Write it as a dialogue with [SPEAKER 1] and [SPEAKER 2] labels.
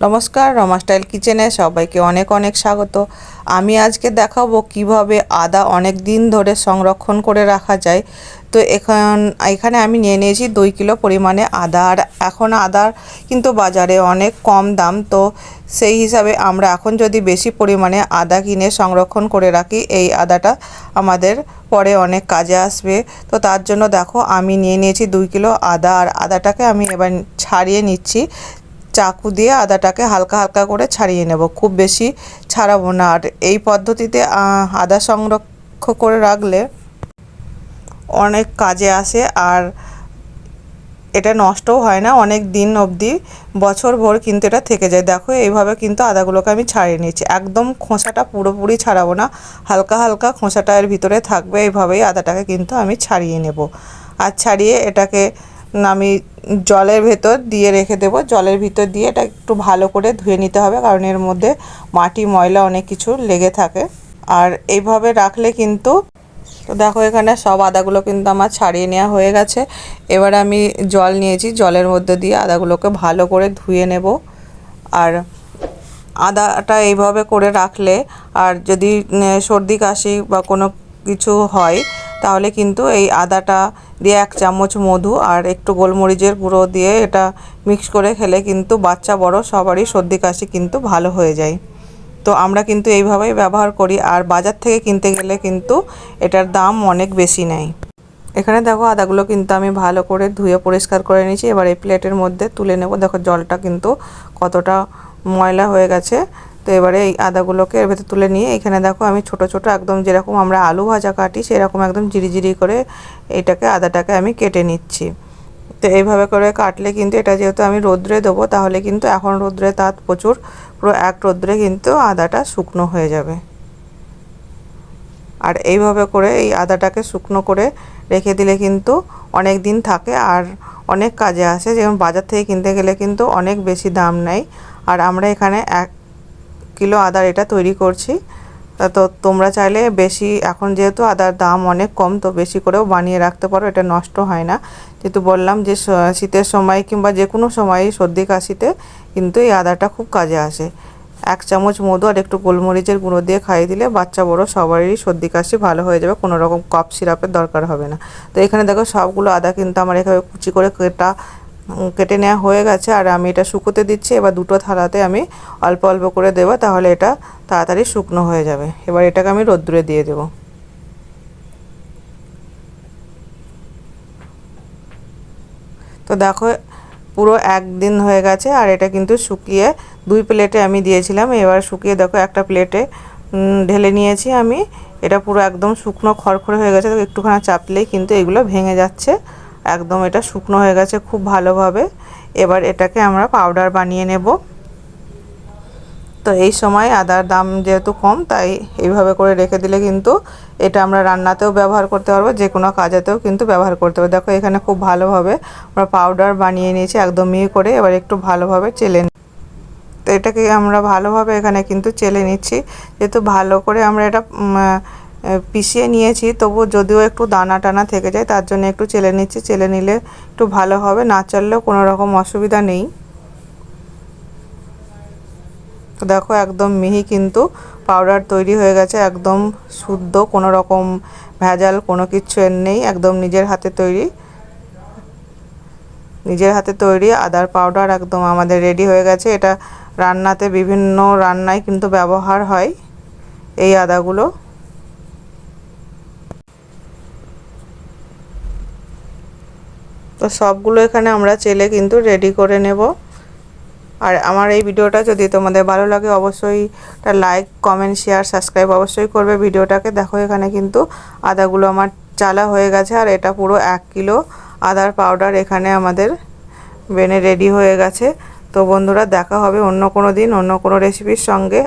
[SPEAKER 1] নমস্কার, রমা স্টাইল কিচেনে সবাইকে অনেক অনেক স্বাগত। আমি আজকে দেখাবো কীভাবে আদা অনেক দিন ধরে সংরক্ষণ করে রাখা যায়। তো এখন, এখানে আমি নিয়ে নিয়েছি দুই কিলো পরিমাণে আদা। আর এখন আদার কিন্তু বাজারে অনেক কম দাম, তো সেই হিসাবে আমরা এখন যদি বেশি পরিমাণে আদা কিনে সংরক্ষণ করে রাখি, এই আদাটা আমাদের পরে অনেক কাজে আসবে। তো তার জন্য দেখো, আমি নিয়ে নিয়েছি দুই কিলো আদা। আর আদাটাকে আমি এবার ছাড়িয়ে নিচ্ছি। চাকু দিয়ে আদাটাকে হালকা হালকা করে ছাড়িয়ে নেব। খুব বেশি ছাড়াবো না। আর এই পদ্ধতিতে আদা সংরক্ষণ করে রাখলে অনেক কাজে আসে আর এটা নষ্টও হয় না। অনেক দিন অবধি, বছর ভর কিন্তু এটা থেকে যায়। দেখো, এইভাবে কিন্তু আদাগুলোকে আমি ছাড়িয়ে নিয়েছি। একদম খোসাটা পুরোপুরি ছাড়াবো না। হালকা হালকা খোসাটা এর ভিতরে থাকবে। এইভাবেই আদাটাকে কিন্তু আমি ছাড়িয়ে নেব। আর ছাড়িয়ে এটাকে আমি জলের ভেতর দিয়ে রেখে দেবো। জলের ভিতর দিয়ে এটা একটু ভালো করে ধুয়ে নিতে হবে, কারণ এর মধ্যে মাটি, ময়লা অনেক কিছু লেগে থাকে। আর এইভাবে রাখলে কিন্তু, তো দেখো এখানে সব আদাগুলো কিন্তু আমার ছাড়িয়ে নেওয়া হয়ে গেছে। এবার আমি জল নিয়েছি, জলের মধ্যে দিয়ে আদাগুলোকে ভালো করে ধুয়ে নেব। আর আদাটা এইভাবে করে রাখলে, আর যদি সর্দি, কাশি বা কোনো কিছু হয় তাহলে কিন্তু এই আদাটা দিয়ে এক চামচ মধু আর একটু গোলমরিচের গুঁড়ো দিয়ে এটা মিক্স করে খেলে কিন্তু বাচ্চা বড় সবারই সর্দি কাশি কিন্তু ভালো হয়ে যায়। তো আমরা কিন্তু এইভাবেই ব্যবহার করি আর বাজার থেকে কিনতে গেলে কিন্তু এটার দাম অনেক বেশি নেয়। এখানে দেখো আদাগুলো কিন্তু আমি ভালো করে ধুয়ে পরিষ্কার করে নিয়েছি। এবার এই প্লেটের মধ্যে তুলে নেব। দেখো জলটা কিন্তু কতটা ময়লা হয়ে গেছে। তো এবারে এই আদাগুলোকে এর ভেতর তুলে নিয়ে এখানে দেখো আমি ছোট ছোট একদম যেরকম আমরা আলু ভাজা কাটি সেরকম একদম জিরি করে এটাকে, আদাটাকে আমি কেটে নিচ্ছি। তো এইভাবে করে কাটলে কিন্তু এটা যেহেতু আমি রোদ্রে দেবো তাহলে কিন্তু এখন রোদ্রে তাত প্রচুর, পুরো এক রোদ্রে কিন্তু আদাটা শুকনো হয়ে যাবে। আর এইভাবে করে এই আদাটাকে শুকনো করে রেখে দিলে কিন্তু অনেক দিন থাকে আর অনেক কাজে আসে। যেমন বাজার থেকে কিনতে গেলে কিন্তু অনেক বেশি দাম নেয়। আর আমরা এখানে এক কিলো আদার এটা তৈরি করছি। তা তোমরা চাইলে বেশি, এখন যেহেতু আদার দাম অনেক কম, তো বেশি করেও বানিয়ে রাখতে পারো, এটা নষ্ট হয় না। যেহেতু বললাম যে শীতের সময় কিংবা যে কোনো সময় সর্দি কাশিতে কিন্তু এই আদাটা খুব কাজে আসে। এক চামচ মধু আর একটু গোলমরিচের গুঁড়ো দিয়ে খাইয়ে দিলে বাচ্চা বড় সবারই সর্দি কাশি ভালো হয়ে যাবে, কোনো রকম কফ সিরাপের দরকার হবে না। তো এখানে দেখো সবগুলো আদা কিন্তু আমার এখানে কুচি করে কেটা কেটে নেওয়া হয়ে গেছে। আর আমি এটা শুকোতে দিচ্ছি। এবার দুটো থালাতে আমি অল্প অল্প করে দেবো, তাহলে এটা তাড়াতাড়ি শুকনো হয়ে যাবে। এবার এটাকে আমি রোদ্দুরে দিয়ে দেবো। তো দেখো, পুরো একদিন হয়ে গেছে, আর এটা কিন্তু শুকিয়ে দুই প্লেটে আমি দিয়েছিলাম। এবার শুকিয়ে দেখো, একটা প্লেটে ঢেলে নিয়েছি আমি। এটা পুরো একদম শুকনো খড়খড়ে হয়ে গেছে। একটুখানি চাপলেই কিন্তু এগুলো ভেঙে যাচ্ছে। একদম এটা শুকনো হয়ে গেছে খুব ভালোভাবে। এবার এটাকে আমরা পাউডার বানিয়ে নেব। তো এই সময় আদার দাম যেহেতু কম, তাই এইভাবে করে রেখে দিলে কিন্তু এটা আমরা রান্নাতেও ব্যবহার করতে পারব যে কোনো কাজেতেও কিন্তু ব্যবহার করতে পারব। দেখো এখানে খুব ভালোভাবে আমরা পাউডার বানিয়ে নিয়েছি একদম মিহি করে, এবার একটু ভালোভাবে চেলে। তো এটাকে আমরা ভালোভাবে এখানে কিন্তু চেলে নিচ্ছি। যেহেতু ভালো করে আমরা এটা পিষিয়ে নিয়েছি তবু যদিও একটু দানা টানা থেকে যায়, তার জন্য একটু চেলে নিচ্ছি, চেলে নিলে একটু ভালো হবে, না চাললেও কোনো রকম অসুবিধা নেই। তো দেখো একদম মিহি কিন্তু পাউডার তৈরি হয়ে গেছে, একদম শুদ্ধ, কোনো রকম ভেজাল, কোনো কিছু এর নেই, একদম নিজের হাতে তৈরি। নিজের হাতে তৈরি, আদার পাউডার একদম আমাদের রেডি হয়ে গেছে, এটা রান্নাতে বিভিন্ন রান্নায় কিন্তু ব্যবহার হয়, এই আদাগুলো। তো সবগুলো এখানে আমরা চেলে কিন্তু রেডি করে নেব। আর আমার এই ভিডিওটা যদি তোমাদের ভালো লাগে, অবশ্যই একটা লাইক কমেন্ট শেয়ার সাবস্ক্রাইব অবশ্যই করবে। ভিডিওটাকে দেখো, এখানে কিন্তু আদাগুলো আমার চালা হয়ে গেছে, আর এটা পুরো এক কিলো আদার পাউডার এখানে আমাদের বেনে রেডি হয়ে গেছে। তো বন্ধুরা, দেখা হবে অন্য কোনো দিন, অন্য কোনো রেসিপির সঙ্গে।